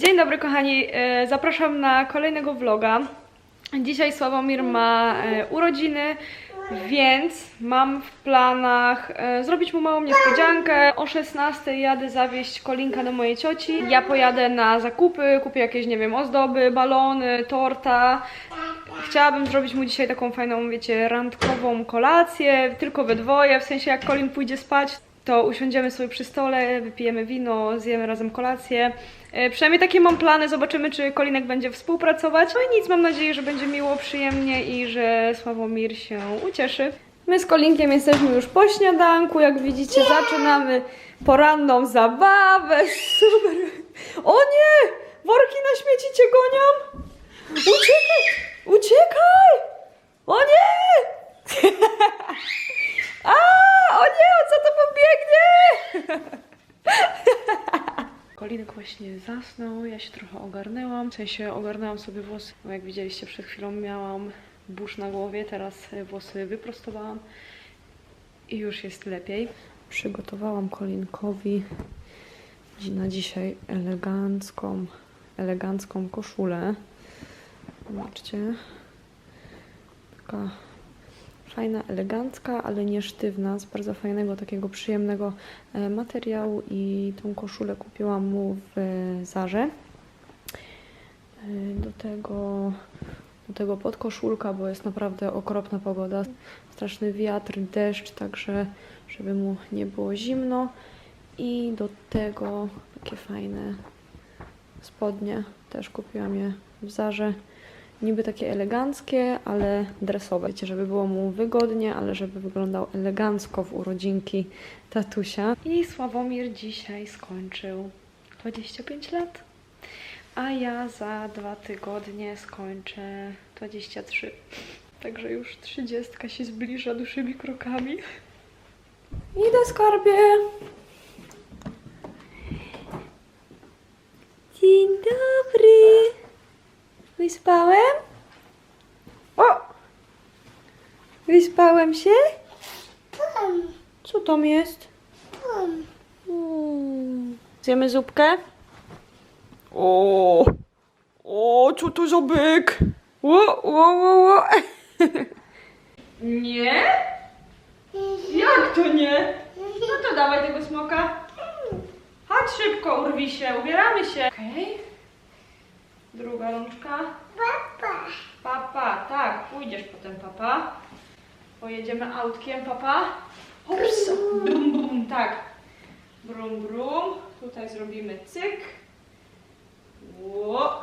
Dzień dobry kochani, E, zapraszam na kolejnego vloga. Dzisiaj Sławomir ma e, urodziny, więc mam w planach e, zrobić mu małą niespodziankę. O 16 jadę zawieźć kolinka do mojej cioci. Ja pojadę na zakupy, kupię jakieś, nie wiem, ozdoby, balony, torta. Chciałabym zrobić mu dzisiaj taką fajną, wiecie, randkową kolację, tylko we dwoje, w sensie jak Colin pójdzie spać, to usiądziemy sobie przy stole, wypijemy wino, zjemy razem kolację. E, przynajmniej takie mam plany, zobaczymy czy Kolinek będzie współpracować. No i nic, mam nadzieję, że będzie miło, przyjemnie i że Sławomir się ucieszy. My z Kolinkiem jesteśmy już po śniadanku, jak widzicie zaczynamy poranną zabawę. Super! O nie! Worki na śmieci cię gonią! Uciekaj! Uciekaj! O nie! A, o nie, on za tobą biegnie! Kolinek właśnie zasnął, ja się trochę ogarnęłam, w sensie ogarnęłam sobie włosy, bo jak widzieliście przed chwilą miałam burz na głowie, teraz włosy wyprostowałam i już jest lepiej. Przygotowałam Kolinkowi na dzisiaj elegancką, elegancką koszulę. Zobaczcie. Taka fajna, elegancka, ale nie sztywna, z bardzo fajnego, takiego przyjemnego e, materiału i tą koszulę kupiłam mu w e, Zarze. E, Do tego, do tego podkoszulka, bo jest naprawdę okropna pogoda. Straszny wiatr, deszcz, także żeby mu nie było zimno. I do tego takie fajne spodnie. Też kupiłam je w Zarze. Niby takie eleganckie, ale dresowe. Wiecie, żeby było mu wygodnie, ale żeby wyglądał elegancko w urodzinki tatusia. I Sławomir dzisiaj skończył 25 lat, a ja za dwa tygodnie skończę 23. Także już 30 się zbliża duszymi krokami. Idę skarbie. Dzień dobry. Wyspałem? O! Wyspałem się? Co tam jest? Mm. Zjemy zupkę? O! O, co to za byk? O, o, o, o. Nie? Jak to nie? No to dawaj tego smoka. Chodź szybko, urwij się, ubieramy się. Okej. Druga rączka. Papa. Papa, tak, pójdziesz potem, papa. Pojedziemy autkiem, papa. Hops, brum, brum, tak. Brum, brum. Tutaj zrobimy cyk. Ło.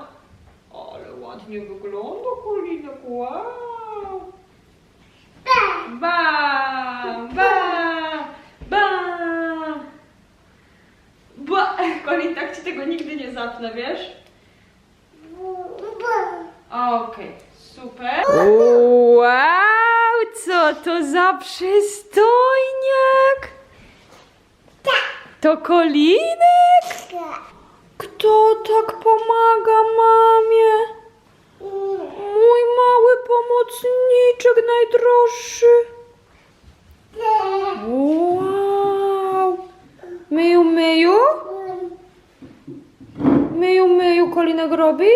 Ale ładnie wygląda, Kolinek, wow. Bam, bam, bam. Ba. Kolin, tak ci tego nigdy nie zapnę, wiesz? Okej, super. Wow, co przystojniak? To Kolinek? Kto tak pomaga mamie? Mój mały pomocniczek najdroższy. Wow. Myju, myju? Myju, myju, Kolinek robi?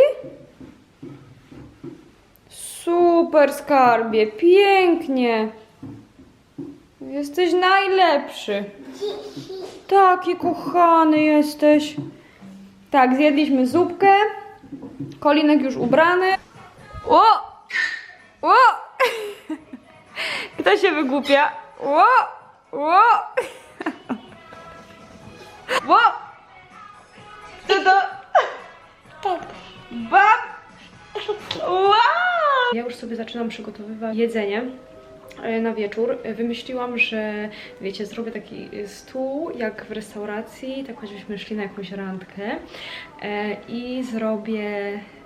Super skarbie, pięknie. Jesteś najlepszy. Taki kochany jesteś. Tak, zjedliśmy zupkę. Kolinek już ubrany. O! O! Kto się wygłupia? O! O! O! To to... Bab! Wow! Ja już sobie zaczynam przygotowywać jedzenie na wieczór. E, Wymyśliłam, że wiecie, zrobię taki e, stół jak w restauracji, tak choćbyśmy szli na jakąś randkę e, i zrobię e,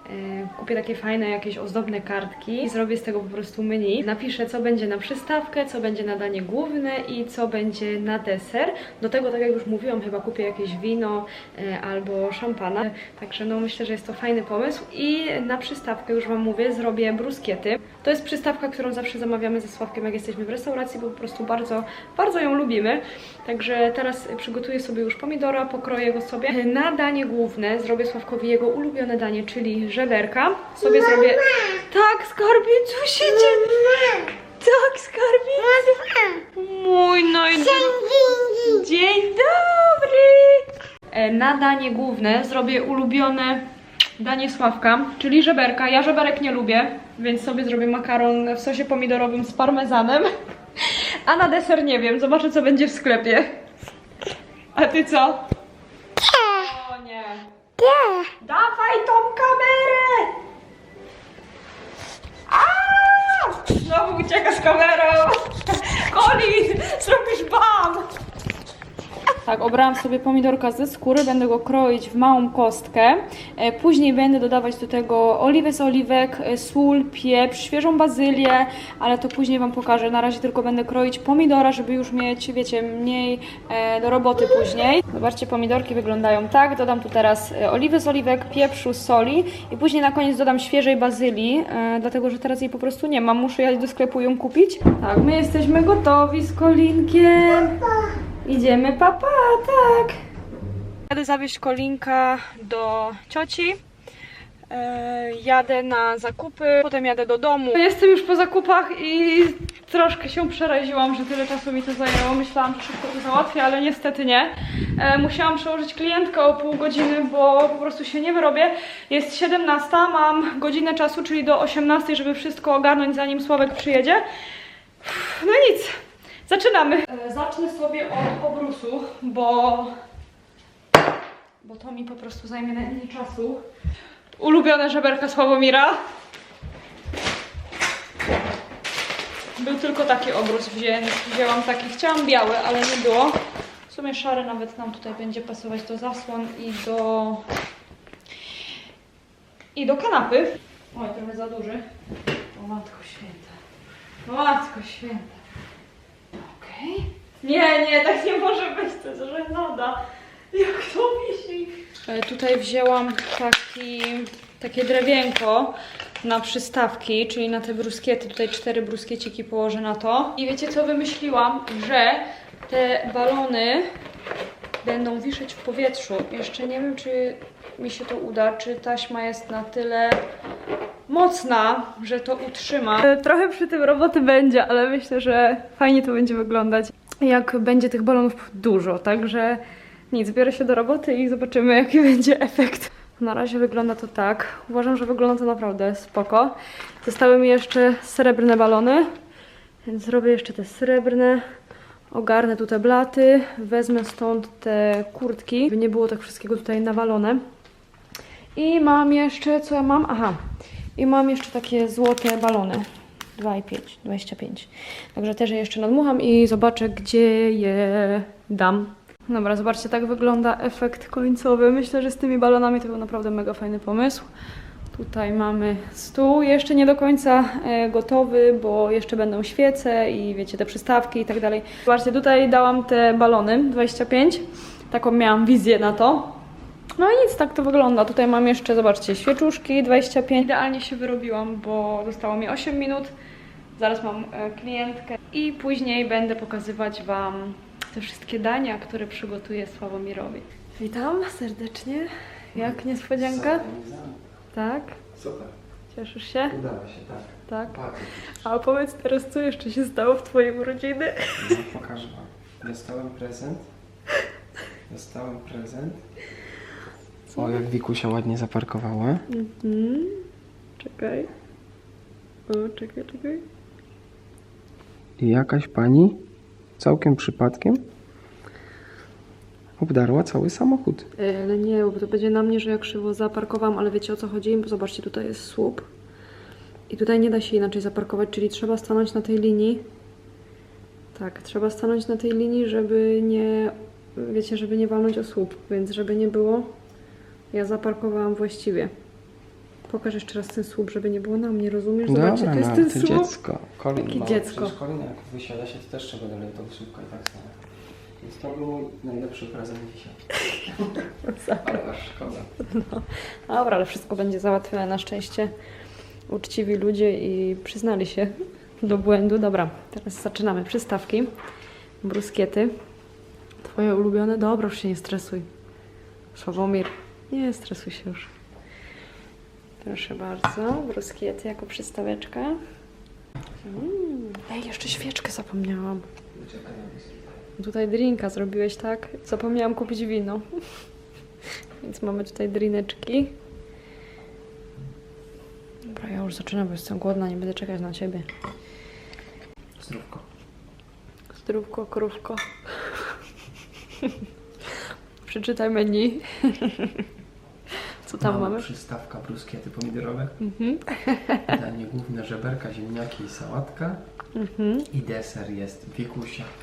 kupię takie fajne, jakieś ozdobne kartki i zrobię z tego po prostu menu. Napiszę, co będzie na przystawkę, co będzie na danie główne i co będzie na deser. Do tego, tak jak już mówiłam, chyba kupię jakieś wino e, albo szampana. Także no myślę, że jest to fajny pomysł. I na przystawkę, już Wam mówię, zrobię bruskiety. To jest przystawka, którą zawsze zamawiamy ze Sławkiem, jak jesteśmy w restauracji, bo po prostu bardzo, bardzo ją lubimy. Także teraz przygotuję sobie już pomidora, pokroję go sobie. Na danie główne zrobię Sławkowi jego ulubione danie, czyli żeberka. Sobie zrobię... Tak, skarbie, co się dzieje? Tak, skarbie. Mój najdroższy... Dzień dobry! E, Na danie główne zrobię ulubione danie Sławka, czyli żeberka. Ja żeberek nie lubię, więc sobie zrobię makaron w sosie pomidorowym z parmezanem. A na deser nie wiem, zobaczę co będzie w sklepie. A ty co? Nie. Dawaj tą kamerę! A! Znowu ucieka z kamerą! Colin, zrobisz bam! Tak, obrałam sobie pomidorka ze skóry, będę go kroić w małą kostkę. E, Później będę dodawać do tego oliwę z oliwek, e, sól, pieprz, świeżą bazylię, ale to później Wam pokażę. Na razie tylko będę kroić pomidora, żeby już mieć, wiecie, mniej e, do roboty później. Zobaczcie, pomidorki wyglądają tak. Dodam tu teraz oliwy z oliwek, pieprzu, soli i później na koniec dodam świeżej bazylii, dlatego że teraz jej po prostu nie mam. Muszę jechać do sklepu ją kupić. Tak, my jesteśmy gotowi z Kolinkiem. Idziemy, papa, tak. Jadę zawieźć Kolinka do cioci. E, jadę na zakupy, potem jadę do domu. Jestem już po zakupach i troszkę się przeraziłam, że tyle czasu mi to zajęło. Myślałam, że szybko to załatwię, ale niestety nie. E, musiałam przełożyć klientkę o pół godziny, bo po prostu się nie wyrobię. Jest 17, mam godzinę czasu, czyli do 18, żeby wszystko ogarnąć zanim Sławek przyjedzie. No nic. Zaczynamy. E, Zacznę sobie od obrusu, bo, bo to mi po prostu zajmie najmniej czasu. Ulubione żeberka Sławomira. Był tylko taki obrus, więc wzięłam taki. Chciałam biały, ale nie było. W sumie szary nawet nam tutaj będzie pasować do zasłon i do i do kanapy. Oj, trochę za duży. O matko święta. O matko święta. Okej. Nie, nie, tak nie może być, to jest żenada. Jak to wisi? E, Tutaj wzięłam taki, takie drewienko na przystawki, czyli na te bruskiety. Tutaj cztery bruskieciki położę na to. I wiecie co wymyśliłam? Że te balony będą wiszyć w powietrzu. Jeszcze nie wiem, czy mi się to uda, czy taśma jest na tyle mocna, że to utrzyma. E, Trochę przy tym roboty będzie, ale myślę, że fajnie to będzie wyglądać, jak będzie tych balonów dużo, także nic, biorę się do roboty i zobaczymy, jaki będzie efekt. Na razie wygląda to tak. Uważam, że wygląda to naprawdę spoko. Zostały mi jeszcze srebrne balony, więc zrobię jeszcze te srebrne. Ogarnę tu te blaty, wezmę stąd te kurtki, by nie było tak wszystkiego tutaj nawalone. I mam jeszcze, co ja mam? Aha, i mam jeszcze takie złote balony. 2,5, 25. Także też je jeszcze nadmucham i zobaczę, gdzie je dam. Dobra, zobaczcie, tak wygląda efekt końcowy. Myślę, że z tymi balonami to był naprawdę mega fajny pomysł. Tutaj mamy stół, jeszcze nie do końca e, gotowy, bo jeszcze będą świece i wiecie, te przystawki i tak dalej. Zobaczcie, tutaj dałam te balony 25. Taką miałam wizję na to. No i nic, tak to wygląda. Tutaj mam jeszcze, zobaczcie, świeczuszki 25. Idealnie się wyrobiłam, bo zostało mi 8 minut. Zaraz mam e, klientkę i później będę pokazywać Wam te wszystkie dania, które przygotuję Sławomirowi. Witam serdecznie. Jak niespodzianka? Tak? Super, Cieszysz się? udało się, tak. Tak. A opowiedz teraz, co jeszcze się stało w Twojej urodziny? No, pokażę wam. Dostałem prezent. Dostałem prezent. O, jak Wikusia ładnie zaparkowała. Mhm. Czekaj. O, czekaj, czekaj. I jakaś pani całkiem przypadkiem obdarła cały samochód. Ej, ale nie, bo to będzie na mnie, że ja krzywo zaparkowałam, ale wiecie o co chodzi? Bo zobaczcie, tutaj jest słup. I tutaj nie da się inaczej zaparkować, czyli trzeba stanąć na tej linii. Tak, trzeba stanąć na tej linii, żeby nie, wiecie, żeby nie walnąć o słup, więc żeby nie było, ja zaparkowałam właściwie. Pokaż jeszcze raz ten słup, żeby nie było na mnie, rozumiesz? Zobaczcie, Dobra, to jest no, ten słup. dziecko. Kolin, Jakie no, dziecko? Przecież Kolin, jak wysiada się, to też trzeba dalej tą słupka i tak samo. Więc to był mój najlepszy prezent dzisiaj. Ale aż szkoda. Dobra, ale wszystko będzie załatwione na szczęście. Uczciwi ludzie i przyznali się do błędu. Dobra, teraz zaczynamy. Przystawki, bruskiety. Twoje ulubione? Dobra, już się nie stresuj. Sławomir, nie stresuj się już. Proszę bardzo, bruskiety jako przystaweczka. Mm. Ej, jeszcze świeczkę zapomniałam. Tutaj drinka zrobiłeś, tak? Zapomniałam kupić wino. Więc mamy tutaj drineczki. Dobra, ja już zaczynam, bo jestem głodna, nie będę czekać na ciebie. Zdrówko. Zdrówko, krówko. Przeczytaj menu. Co tam mamy? Przystawka bruskiety pomidorowe. Mhm. Danie główne żeberka, ziemniaki i sałatka. Mhm. I deser jest wiekusia.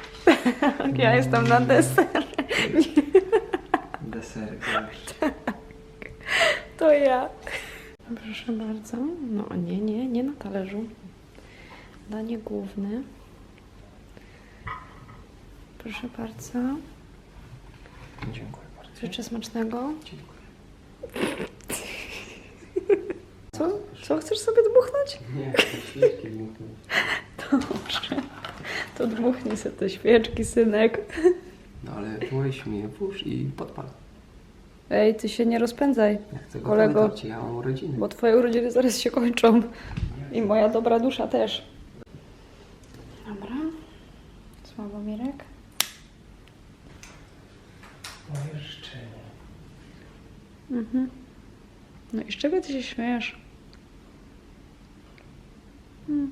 Ja jestem na deser. Deserek. To ja. Proszę bardzo. No nie, nie, nie na talerzu. Danie główne. Proszę bardzo. Dziękuję bardzo. Życzę smacznego. Dziękuję. Co? Co chcesz sobie dmuchnąć? Nie, to świeczki dmuchnąć. Dobrze. To dmuchnij sobie te świeczki, synek. No ale weź mnie, włóż i podpal. Ej, ty się nie rozpędzaj, Ja chcę go Kolego. pamiętać, ja mam urodziny. bo twoje urodziny zaraz się kończą. I moja dobra dusza też. Mhm. No i z czego ty się śmiejesz? Hmm.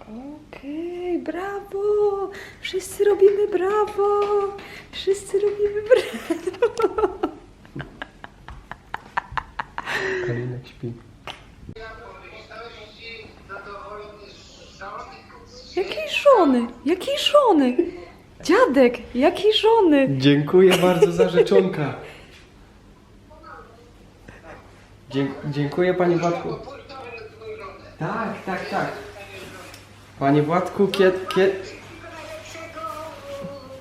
Okej, brawo! Wszyscy robimy brawo! Wszyscy robimy brawo! Kalinek śpi. Jakiej żony? Jakiej żony? Dziadek, jakiej żony? Dziękuję bardzo za rzeczonka. Dzie dziękuję Panie Władku. Tak, tak, tak. Panie Władku, kiedy... Kied... najlepszego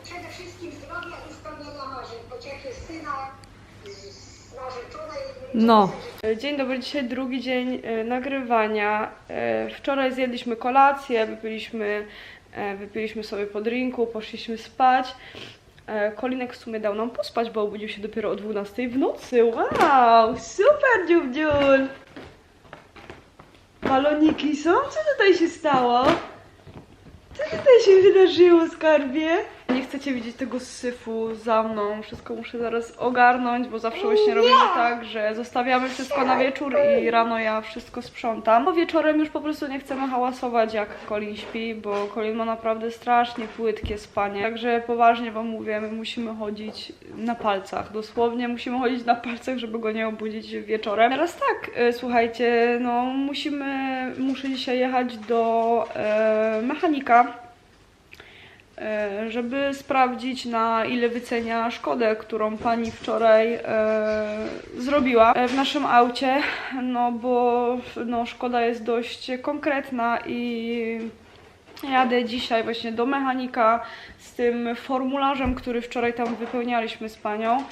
przede wszystkim zdrowia i spełnienia marzeń, pociechy syna, z narzeczonej. No. Dzień dobry, dzisiaj drugi dzień e, nagrywania. E, Wczoraj zjedliśmy kolację, wypiliśmy, wypiliśmy sobie po drinku, poszliśmy spać. E, Kolinek w sumie dał nam pospać, bo obudził się dopiero o 12 w nocy. Wow, super dziubdziul! Baloniki są? Co tutaj się stało? Co tutaj się wydarzyło, skarbie? Nie chcecie widzieć tego syfu za mną. Wszystko muszę zaraz ogarnąć, bo zawsze właśnie robimy tak, że zostawiamy wszystko na wieczór i rano ja wszystko sprzątam. Bo wieczorem już po prostu nie chcemy hałasować jak Colin śpi, bo Colin ma naprawdę strasznie płytkie spanie. Także poważnie wam mówię, my musimy chodzić na palcach. Dosłownie musimy chodzić na palcach, żeby go nie obudzić wieczorem. Teraz tak, e, słuchajcie, no musimy, muszę dzisiaj jechać do e, mechanika żeby sprawdzić na ile wycenia szkodę, którą pani wczoraj e, zrobiła e, w naszym aucie, no bo no, szkoda jest dość konkretna i jadę dzisiaj właśnie do mechanika z tym formularzem, który wczoraj tam wypełnialiśmy z panią.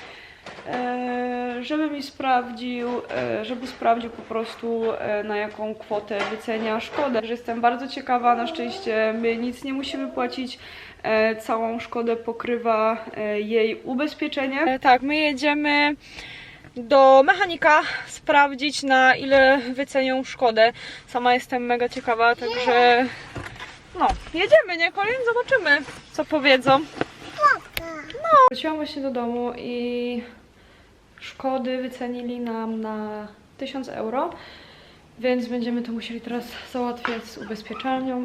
E, żeby mi sprawdził, e, żeby sprawdził po prostu e, na jaką kwotę wycenia szkodę. Że jestem bardzo ciekawa, na szczęście my nic nie musimy płacić, e, całą szkodę pokrywa e, jej ubezpieczenie. E, tak, my jedziemy do mechanika sprawdzić na ile wycenią szkodę. Sama jestem mega ciekawa, także no, jedziemy, nie Colin? Zobaczymy, co powiedzą. No, wróciłam właśnie do domu i szkody wycenili nam na 1000 euro, więc będziemy to musieli teraz załatwiać z ubezpieczalnią